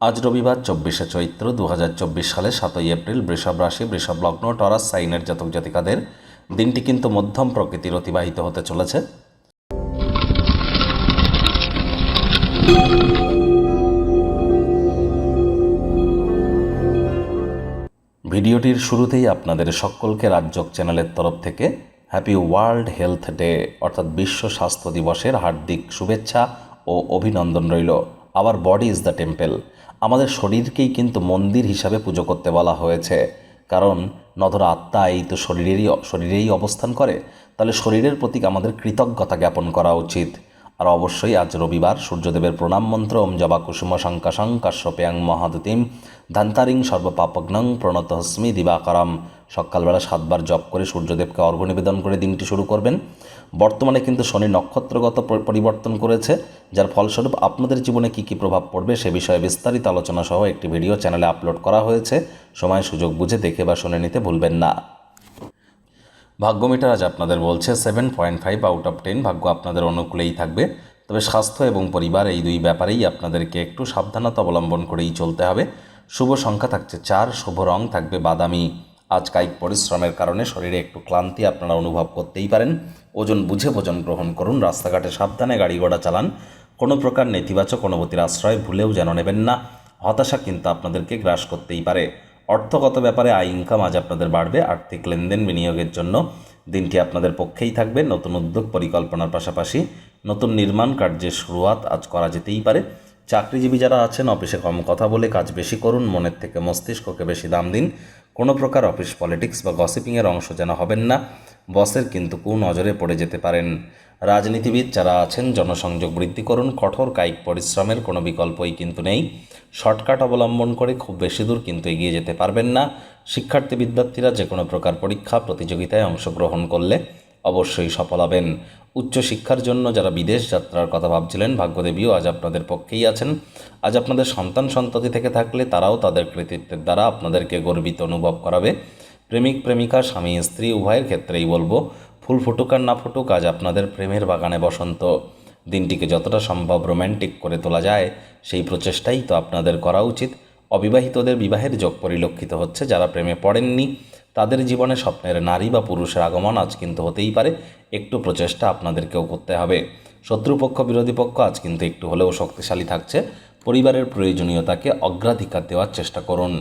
আজ রবিবার চব্বিশে চৈত্র দু হাজার চব্বিশ সালে সাতই এপ্রিল বৃষভ রাশি, বৃষভ লগ্ন, টরাস, সাইনের জাতক জাতিকাদের দিনটি কিন্তু মধ্যম প্রকৃতির অতিবাহিত হতে চলেছে। ভিডিওটির শুরুতেই আপনাদের সকলকে রাজ্যক চ্যানেলের তরফ থেকে হ্যাপি ওয়ার্ল্ড হেলথ ডে, অর্থাৎ বিশ্ব স্বাস্থ্য দিবসের হার্দিক শুভেচ্ছা ও অভিনন্দন রইল। Our body is the temple. আমাদের শরীরকেই কিন্তু মন্দির হিসাবে পুজো করতে বলা হয়েছে। কারণ নধর আত্মা এই তো শরীরেরই, শরীরেই অবস্থান করে। তাহলে শরীরের প্রতি আমাদের কৃতজ্ঞতা জ্ঞাপন করা উচিত। আর অবশ্যই আজ রবিবার সূর্যদেবের প্রণাম মন্ত্র, ওম জবা কুসুম শঙ্কাশং কাশ্যপ্যাং মহাদুতিম ধান্তারিং সর্বপাপগ্নং প্রণত হস্মি দিবাকরম। সকালবেলা সাতবার জপ করে সূর্যদেবকে অর্ঘ্য নিবেদন করে দিনটি শুরু করবেন। বর্তমানে কিন্তু শনি নক্ষত্রগত পরিবর্তন করেছে, যার ফলস্বরূপ আপনাদের জীবনে কী কী প্রভাব পড়বে সে বিষয়ে বিস্তারিত আলোচনা সহ একটি ভিডিও চ্যানেলে আপলোড করা হয়েছে। সময় সুযোগ বুঝে দেখে বা শুনে নিতে ভুলবেন না। ভাগ্যমিটার আজ আপনাদের বলছে seven point five out of ten ভাগ্য আপনাদের অনুকূলেই থাকবে। তবে স্বাস্থ্য এবং পরিবার এই দুই ব্যাপারেই আপনাদেরকে একটু সাবধানতা অবলম্বন করেই চলতে হবে। শুভ সংখ্যা থাকছে চার, শুভ রং থাকবে বাদামি। আজ কায়িক পরিশ্রমের কারণে শরীরে একটু ক্লান্তি আপনারা অনুভব করতেই পারেন। ওজন বুঝে ভোজন গ্রহণ করুন, রাস্তাঘাটে সাবধানে গাড়ি ঘোড়া চালান। কোনো প্রকার নেতিবাচক অনুভূতির আশ্রয় ভুলেও যেন নেবেন না। হতাশা কিন্তু আপনাদেরকে গ্রাস করতেই পারে। অর্থগত ব্যাপারে আয় ইনকাম আজ আপনাদের বাড়বে। আর্থিক লেনদেন বিনিয়োগের জন্য দিনটি আপনাদের পক্ষেই থাকবে। নতুন উদ্যোগ পরিকল্পনার পাশাপাশি নতুন নির্মাণ কার্যের শুরুয়াত আজ করা যেতেই পারে। চাকরিজীবী যারা আছেন, অফিসে কম কথা বলে কাজ বেশি করুন, মনের থেকে মস্তিষ্ককে বেশি দাম দিন। কোনো প্রকার অফিস পলিটিক্স বা গসিপিংয়ের অংশ যেন হবেন না। বসের কিন্তু কু নজরে পড়ে যেতে পারেন। রাজনীতিবিদ যারা আছেন, জনসংযোগ বৃদ্ধি করুন, কঠোর কায়িক পরিশ্রমের কোনো বিকল্পই কিন্তু নেই। শর্টকাট অবলম্বন করে খুব বেশি দূর কিন্তু এগিয়ে যেতে পারবেন না। শিক্ষার্থী বিদ্যার্থীরা যে কোনো প্রকার পরীক্ষা, প্রতিযোগিতায় অংশগ্রহণ করলে অবশ্যই সফল হবেন। উচ্চশিক্ষার জন্য যারা বিদেশ যাত্রার কথা ভাবছিলেন, ভাগ্যদেবীও আজ আপনাদের পক্ষেই আছেন। আজ আপনাদের সন্তান সন্ততি থেকে থাকলে তারাও তাদের কৃতিত্বের দ্বারা আপনাদেরকে গর্বিত অনুভব করাবে। প্রেমিক, প্রেমিকা, স্বামী, স্ত্রী, উভয়ের ক্ষেত্রেই বলব ফুল ফুটুক আর না ফুটুক, আজ আপনাদের প্রেমের বাগানে বসন্ত। দিনটিকে যতটা সম্ভব রোম্যান্টিক করে তোলা যায়, সেই প্রচেষ্টাই তো আপনাদের করা উচিত। অবিবাহিতদের বিবাহের যোগ পরিলক্ষিত হচ্ছে, যারা প্রেমে পড়েননি, তাদের জীবনে স্বপ্নের নারী বা পুরুষের আগমন আজ কিন্তু হতেই পারে, একটু প্রচেষ্টা আপনাদেরকেও করতে হবে। শত্রুপক্ষ, বিরোধী পক্ষ আজ কিন্তু একটু হলেও শক্তিশালী থাকছে, পরিবারের প্রয়োজনীয়তাকে অগ্রাধিকার দেওয়ার চেষ্টা করুন।